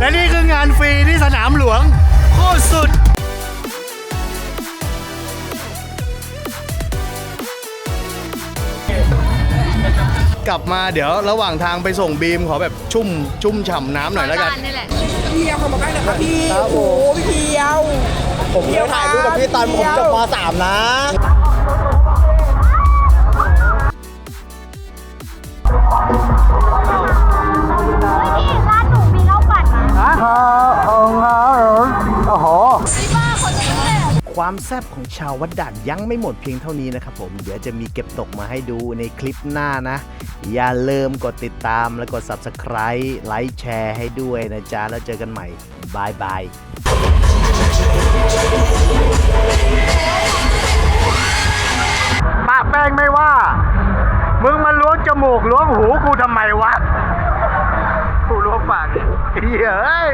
และนี่คืองานฟรีที่สนามหลวง โคตรสุดกลับมาเดี๋ยวระหว่างทางไปส่งบีมขอแบบชุ่มชุ่มฉ่ำน้ำหน่อยแล้วกัน นี่แหละเพียวเข้ามาใกล้หน่อยครับพี่โอ้โหพี่เพียว ผมเคยถ่ายรูปกับพี่ตอนผมจบม .3 นะพี่ ความแซ่บของชาววัดด่านยังไม่หมดเพียงเท่านี้นะครับผม เดี๋ยวจะมีเก็บตกมาให้ดูในคลิปหน้านะ อย่าลืมกดติดตามและกด Subscribe ไลค์แชร์ให้ด้วยนะจ๊ะ แล้วเจอกันใหม่บายบายปากแป้งไม่ว่า มึงมาล้วงจมูกล้วงหูกูทำไมวะ กูล้วงปากเฮ้ย